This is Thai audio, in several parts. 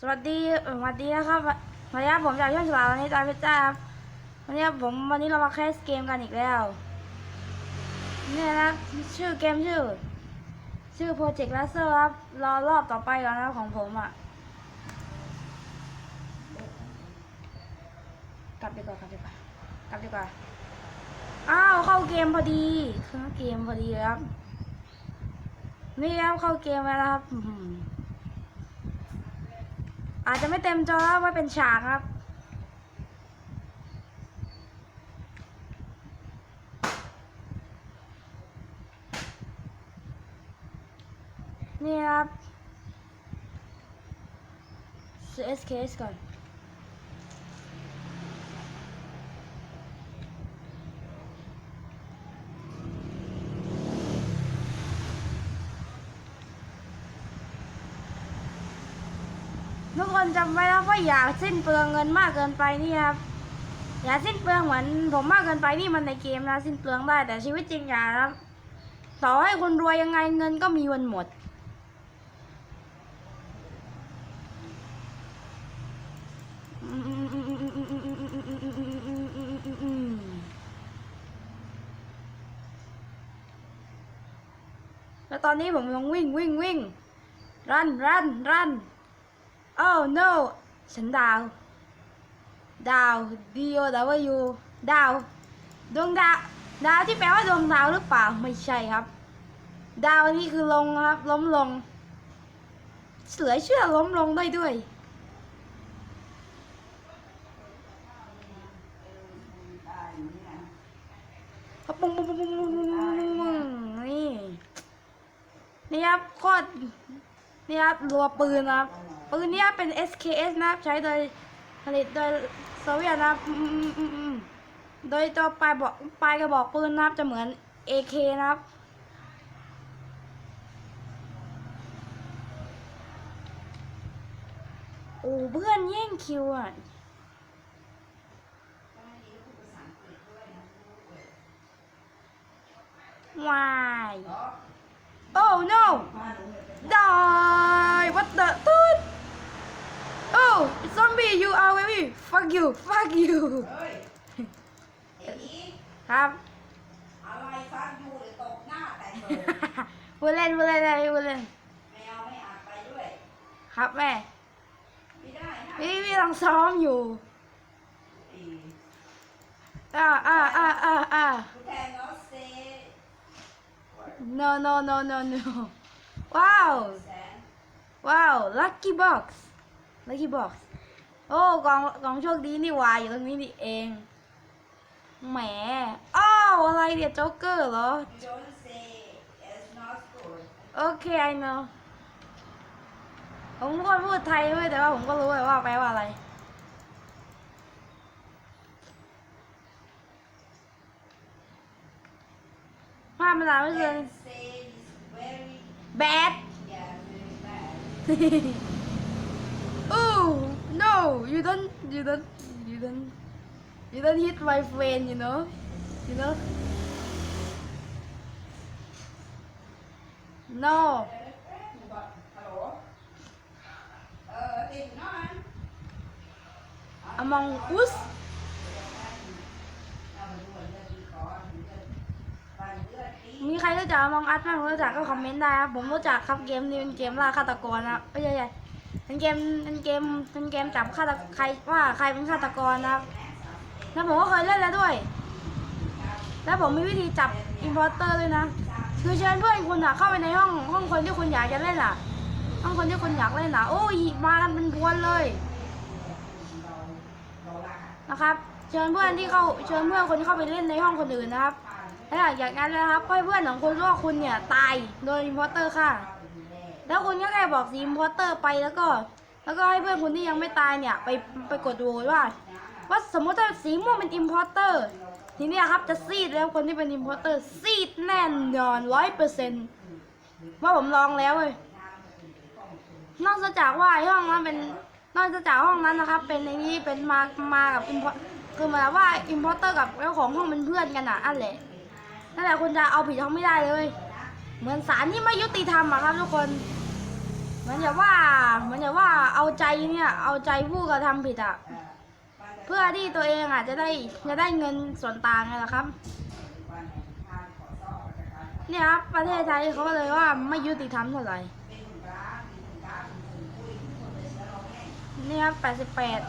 สวัสดีสวัสดีนะครับวันนี้ผมจากช่องฉลาดวันนี้ตาเพชรจ้าครับวันนี้ผมวันนี้เรามาแคสเกมกันอีกแล้วเนี่ยนะชื่อเกมชื่อ ชื่อโปรเจกต์ลัสเซอร์ครับรอรอบต่อไปก่อนนะของผมอะกลับดีกว่ากลับดีกว่ากลับดีกว่าอ้าวเข้าเกมพอดีเข้าเกมพอดีครับนี่ครับเข้าเกมแล้วครับ อาจจะไม่เต็มจอว่าเป็นฉากครับ นี่ครับซื้อ SKS ก่อน ทุกคนจำไว้นะว่าอย่าสิ้นเปลืองเงินมากเกินไปนี่ครับอย่าสิ้นเปลืองเหมือนผมมากเกินไปนี่มันในเกมนะสิ้นเปลืองได้แต่ชีวิตจริงอย่าครับ ต่อให้คุณรวยยังไงเงินก็มีวันหมด แล้วตอนนี้ผมยังวิ่งวิ่งวิ่ง run run run oh no ฉันดาว ดาว D O W ดาว ดวงดาว ดาวที่แปลว่าดวงดาวหรือเปล่า ไม่ใช่ครับ ดาวนี่คือลงครับ ล้มลง เสือเชื่อล้มลงได้ด้วยปุ้งปุ้งปุ้งปุ้งปุ้งปุ้งปุ้งนี่นี่ครับโคตรนี่ครับรัวปืนครับ ปืนเนี้ยเป็น SKS นะครับใช้โดยผลิตโดยโซเวียตนะอืมอืมอืมโดยตัวปลายบอกปลายกระบอกปืนนะครับจะเหมือน AK นะครับโอ้เพื่อนแย่งคิวอะ Why? Oh no! Fuck you, fuck you. เฮ้ยเอ็นี้ครับอะไรฟังอยู่หรือตกหน้าแต่เถอะพูดเล่นพูดเล่นอะไรพูดเล่นไม่เอาไม่อาจไปด้วย ครับแม่ไม่ได้นะพี่พี่กำลังซ้อมอยู่อีอ่าอ่าอ่าอ่าอ่าคุณแทนเนาะเซ no no no no no ว้าวแสนว้าว lucky box lucky box โอ้กล่องกล่องโชคดีนี่หวายอยู่ตรงนี้นี่เอง แหม อ้าวอะไรเนี่ยโจ๊กเกอร์เหรอโดนเซ it's not good โอเค I know ผมก็พูดไทยด้วยแต่ว่าผมก็รู้เลยว่าแปลว่าอะไร ภาพมันอ่านไม่เจอ and say is very bad yeah very bad oh no you don't you don't you don't you don't hit my friend you know you know no among us มีใครรู้จัก among us บ้างรู้จักก็คอมเมนต์ได้ครับผมรู้จักครับเกมนี้เป็นเกมล่าฆาตกรนะไม่ใช่ใช่ เป็นเกมเป็นเกมเป็นเกมจับฆาตใครว่าใครเป็นฆาตกรนะครับ แล้วผมก็เคยเล่นแล้วด้วย แล้วผมมีวิธีจับอินพอร์เตอร์ด้วยนะ คือเชิญเพื่อนคุณอะเข้าไปในห้องห้องคนที่คุณอยากจะเล่นอะห้องคนที่คุณอยากเล่นอะโอ้ยมากันเป็นพวนเลยนะครับ เชิญเพื่อนที่เข้าเชิญเพื่อนคนที่เข้าไปเล่นในห้องคนอื่นนะครับแล้วอยากงั้นนะครับให้เพื่อนของคุณรู้ว่าคุณเนี่ยตายโดยอินพอร์เตอร์ค่ะ แล้วคุณก็แค่บอกสีอินพอร์เตอร์ไปแล้วก็ แล้วก็ให้เพื่อนคุณที่ยังไม่ตายเนี่ย ไปไปกดโหวตว่า ว่าสมมติถ้าสีม่วงเป็นอิมพอร์เตอร์ทีนี้ครับจะซีดแล้วคนที่เป็นอิมพอร์เตอร์ซีดแน่นอนร้อยเปอร์เซ็นต์ว่าผมลองแล้วเว้ยนอกจากว่าห้องนั้นเป็นนอกจากห้องนั้นนะครับ เป็นในนี้เป็นมามากับอิมพอร์คือหมายว่าอิมพอร์เตอร์กับเจ้าของห้องเป็นเพื่อนกันอะอันแหละนั่นแหละคุณจะเอาผิดเขาไม่ได้เลย เหมือนสารที่ไม่ยุติธรรมอะครับทุกคน เหมือนอย่างว่า เหมือนอย่างว่าเอาใจเนี่ย เอาใจผู้กระทำผิดอะเพื่อที่ตัวเองอะจะได้จะได้เงินส่วนต่างไงล่ะครับ เนี่ยครับประเทศไทยเขาเลยว่าไม่ยุติธรรมเท่าไหร่เป็นคนกลางเป็นคนกลางเป็นคนคุยเป็นคนเลยแล้วเราแม่งนี่ครับแปดสิบแปด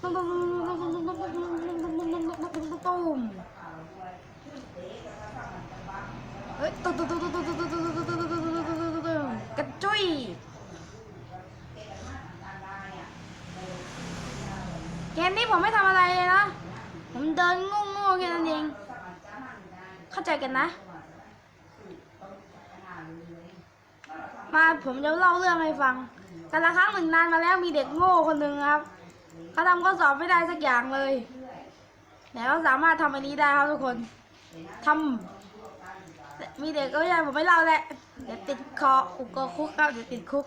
ตุ้มตุ้มตุ้มเฮ้ยตุ้มตุ้มตุ้มตุ้มตุ้มตุ้มตุ้ม ฮ้ยตุ้มตุ้มตุ้มตุ้มตุ้มตุ้มกระจุยเกมนี้ผมไม่ทำอะไรเลยนะ ผมเดินโง่ๆแค่นั้นเอง เข้าใจกันนะ มาผมจะเล่าเรื่องให้ฟังกันละครั้งหนึ่งนานมาแล้วมีเด็กโง่คนหนึ่งครับเขาทำข้อสอบไม่ได้สักอย่างเลยแต่เขาสามารถทำอันนี้ได้ครับทุกคนทำ มีเด็กก็ไม่ใช่ผมไม่เล่าแหละเดี๋ยวติดคออุกคุกครับเดี๋ยวติดคุก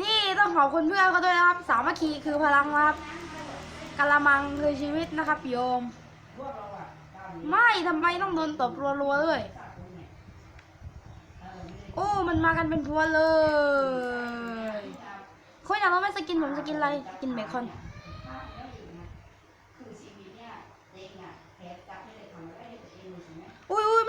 นี่ต้องขอบคุณเพื่อนเขาด้วยนะครับ สามัคคีคือพลังนะครับกะละมังคือชีวิตนะครับโยม ไม่ทำไมต้องโดนตบรัวๆด้วยโอ้มันมากันเป็นพวเลยคุณอยากรู้ไหมสกินผมสกินอะไรกินเบคอน คือชีวิตเนี่ยเองอะแพ้จับไม่ได้ทำอะไรได้ตัวเองใช่ไหม อุ้ยอุ้ยแ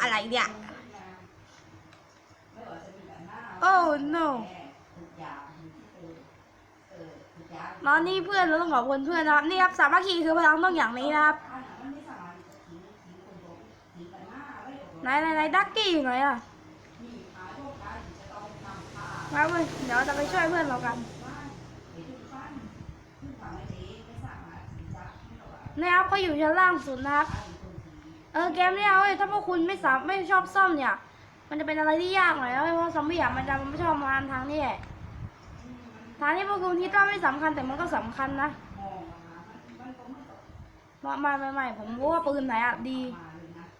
อะไรเนี่ยโอ้ no ตองนี่เพื่อนเราต้องขอบคุณเพื่อนนะครับ นี่ครับสามัคคีคือพลังต้องอย่างนี้นะครับไหนไหนไหนดักกี้อยู่ไหนอะมาเว้ยเดี๋ยวจะไปช่วยเพื่อนเรากัน ให้เราอะนี่ครับเขาอยู่ชั้นล่างสุดนะครับเออเกมเนี้เว้ยถ้าพวกคุณไม่สามไม่ชอบซ่อมเนี่ย มันจะเป็นอะไรที่ยากหน่อยนะเว้ยเพราะซอมบี้อะมันจะมันไม่ชอบมาทางนี้แหละทางที่พวกคุณคิดว่าไม่สำคัญแต่มันก็สำคัญนะมามันมันก็ไม่ตกไม่ผมรู้ว่าปืนไหนอะดีเนี้ย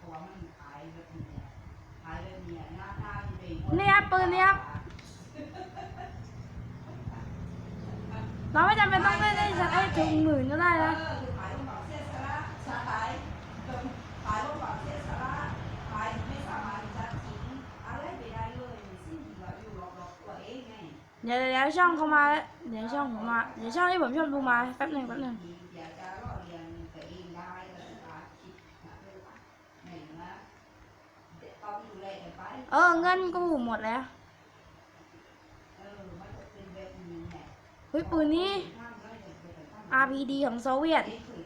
ปืนเนนี่ครับปืนนี้ครับเราไม่จำเป็นต้องเล่นได้สักไอ้ถึงหมื่นก็ได้นะายขายลงแบบเสียสละขายไม่สามารถจะทิ้งอะไรไปได้เลยสิ่งที่เราอยู่รอบๆตัวเองไงเดี๋ยวเดี๋ยวช่องเขามาแล้วเดี๋ยวช่องผมมาเดี๋ยวช่องที่ผมชอบดูมาแป๊บหนึ่งแป๊บหนึ่งอยากจะรอเรียนตัวเองได้ก็ต้องคิดนะเรื่องไหนนะต้องดูแลกันไปเออเงินกูหมดแล้วเออมันจะเป็นแบบนี้แหละเฮ้ยปืนนี้ห้ามไม่ได้เ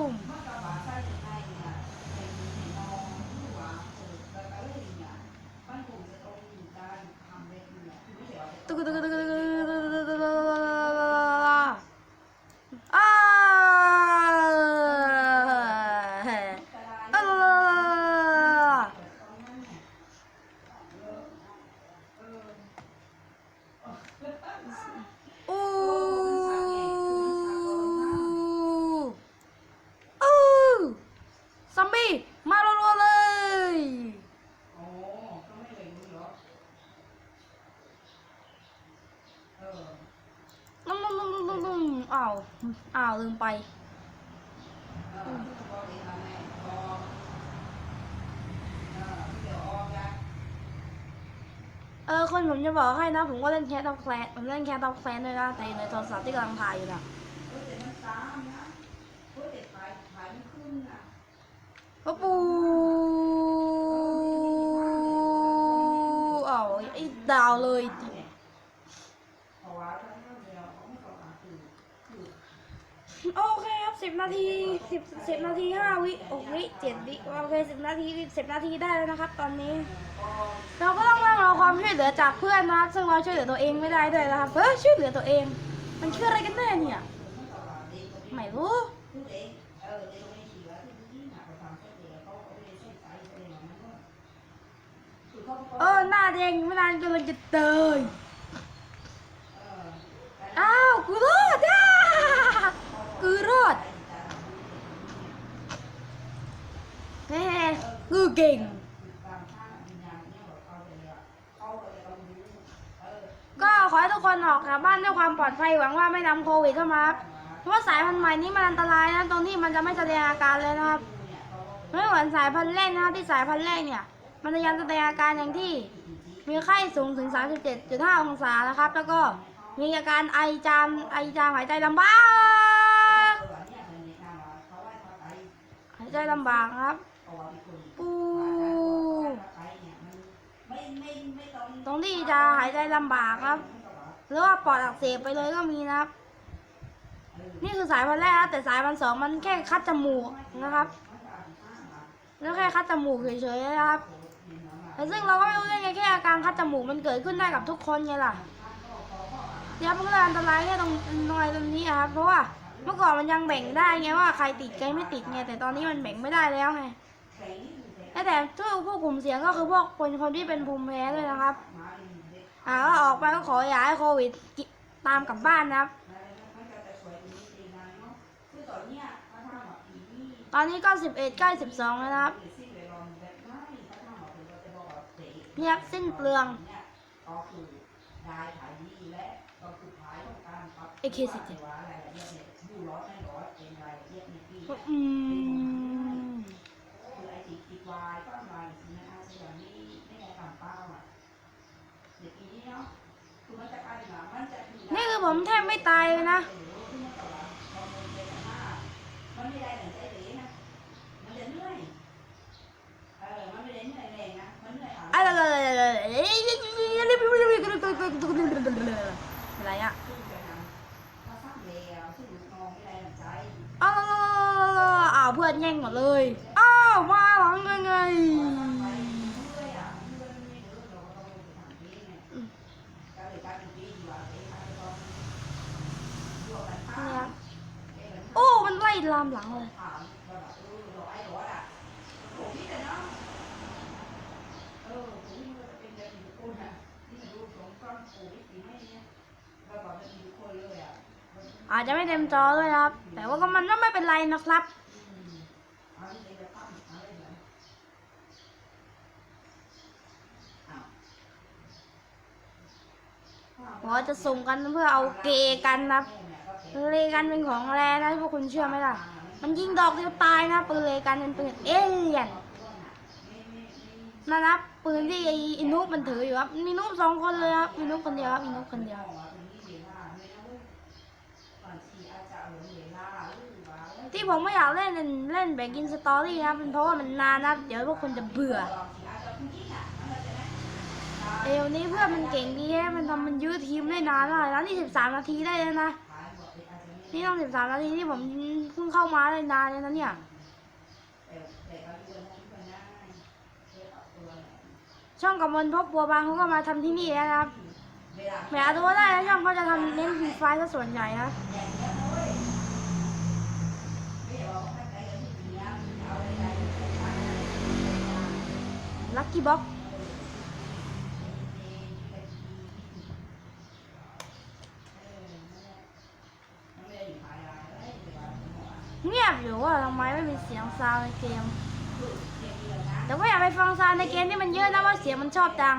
দুঃখ দুঃখ দুঃখ าลืมไป เออคนผมจะบอกให้นะ ผมก็เล่นแคทตอกแคลนผมเล่นแคทตอกแคลนด้วยนะ แต่ในโทรศัพท์ที่กำลังถ่ายอยู่นะก็ปูเอาไอ้ดาวเลย สิบนาทีสิบสิบนาทีห้าวิหกวิเจ็ดวิโอเคสิบนาทีสิบนาทีได้แล้วนะครับ ตอนนี้ เราก็ต้องนั่งรอความช่วยเหลือจากเพื่อนนะครับซึ่งเราช่วยเหลือตัวเองไม่ได้ด้วยนะครับเฮ้ยช่วยเหลือตัวเอง มันชื่ออะไรกันแน่เนี่ยไม่รู้เออหน้าแดงไม่นานกำลังจะเตยอ้าวกูรอดอะกูรอดแม่ กูเก่ง ก็ขอให้ทุกคนออกจากบ้านด้วยความปลอดภัยหวังว่าไม่นำโควิดเข้ามาครับเพราะว่าสายพันธุ์ใหม่นี้มันอันตรายนะตรงที่มันจะไม่แสดงอาการเลยนะครับไม่เหมือนสายพันธุ์แรกนะครับที่สายพันธุ์แรกเนี่ย มันจะยังแสดงอาการอย่างที่ มีไข้สูงถึง 37.5 องศานะครับ แล้วก็มีอาการไอจามไอจามหายใจลำบากหายใจลำบากครับ ตรงที่จะหายใจลำบากครับ หรือว่าปอดอักเสบไปเลยก็มีนะครับ นี่คือสายพันธุ์แรกนะแต่สายพันธุ์สองมันแค่คัดจมูกนะครับ แล้วแค่คัดจมูกเฉยๆนะครับแต่ซึ่งเราก็ไม่รู้ได้ไงแค่อาการคัดจมูกมันเกิดขึ้นได้กับทุกคนไงล่ะเดี๋ยวมันก็เลยอันตรายแค่ตรงตรงอะไรตรงนี้อะครับ เพราะว่าเมื่อก่อนมันยังแบ่งได้ไงว่าใครติดใครไม่ติดไงแต่ตอนนี้มันแบ่งไม่ได้แล้วไง และแต่ทุกผู้กลุ่มเสียงก็คือพวกคนคนที่เป็นภูมิแพ้ด้วยนะครับอ่าก็ออกไปก็ขออย่าให้โควิดกิตามกลับบ้านนะครับ ตอนนี้ก็สิบเอ็ดใกล้สิบสองแล้วนะครับเรียกสิ้นเปลือง AK47 อืม นี่คือผมแทบไม่ตายเลยนะมันไม่ได้เหมือนใจเหลนะมันจะเหนื่อยเออมันไม่ได้เหนื่อยแรงนะมันเหนื่อยอะอะไรอะไรอะสู้ไปนะถ้าสร้างแล้วสู้นองไม่ได้หลังใจอ้าวอ้าวเพื่อนแย่งหมดเลยอ้าว มาหลังยังไงเรื่อยอะเรื่อยไม่เรื่อยเราก็ต้องไปทางนี้ไงก็เลยกลายเป็นปีดีกว่าเองค่ะก็อยู่กันข้าเนี่ยมเองมันโอ้ มันไล่ลามหลังเลยอาจจะไม่เต็มจอด้วยครับ แต่ว่าก็มันก็ไม่เป็นไรนะครับ อันนี้เองจะตั้งอะไรเหรออ้าว หมอจะส่งกันเพื่อเอาเกย์กันนะครับเลกันเป็นของแรนะพวกคุณเชื่อไหมล่ะ มันยิงดอกเดียวตายนะปืนเลกันเป็นปืนเอเลี่ยนนะครับปืนที่ไอ้อินุกมันถืออยู่ครับ มีนุกสองคนเลยครับมีนุกคนเดียวครับมีนุกคนเดียวที่ผมไม่อยากเล่นเล่นแบกินสตอรี่นะเป็นเพราะว่ามันนานนะเดี๋ยวพวกคุณจะเบื่อ เอวนี้เพื่อนมันเก่งดีแฮะมันทำมันยื้อทีมได้นานมากแล้วนี่สิบสามนาทีได้แล้วนะ นี่ต้องสิบสามนาทีที่ผมเพิ่งเข้ามาได้นานเลยนะเนี่ยช่องกับมลพบบัวบางเขาก็มาทำที่นี่แล้วนะครับแหมตัวได้นะช่องเขาจะทำเน้นฟรีไฟล์ซะส่วนใหญ่นะลัคกี้บ็อก เงียบอยู่ว่าทำไมไม่มีเสียงซาวในเกม แต่ก็อยากไปฟังซาวในเกมที่มันเยอะนะว่าเสียงมันชอบดัง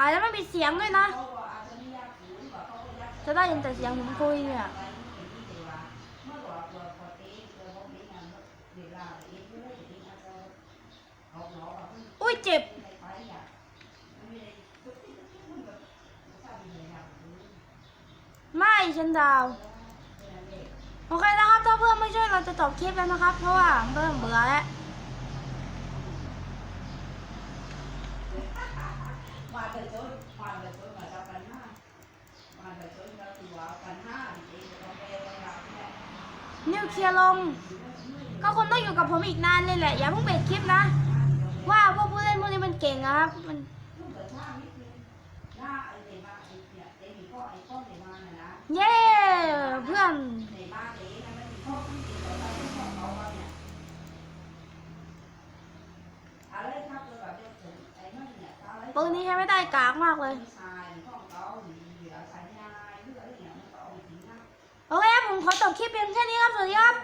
อาจจะไม่มีเสียงด้วยนะ จะได้ยินแต่เสียงผมคุยเนี่ยอุ้ยเจ็บ ไปอะไม่ได้ทุกที่ทุกที่มันแบบทราบดีเลยนะ ไม่ฉันดาว โอเคนะครับ ถ้าเพื่อนไม่ช่วยเราจะจบคลิปแล้วนะครับ เพราะว่าเริ่มเบื่อแล้วนิวเคลียร์ลง ก็คุณต้องอยู่กับผมอีกนานเลยแหละ อย่าเพิ่งเปิดคลิปนะ ว่าพวกผู้เล่นพวกนี้มันเก่งอะครับมันลูกเกิดท่านิดนึงหน้าไอ้เด็กมาไอ้เนี่ยไอ้มีข้อไอ้ข้อเด็กมาน่ะนะเย้เพื่อนเด็กมาเด็กนะ มันมีข้อที่ติดต่อไปที่ข้อเขาว่าเนี่ยอะไรครับตัวแบบเนี้ยผมไอ้นั่นเพื่อนปืนนี้ใช้ไม่ได้กากมากเลยโอเคครับผมขอจบคลิปเพียงแค่นี้ครับ สวัสดีครับ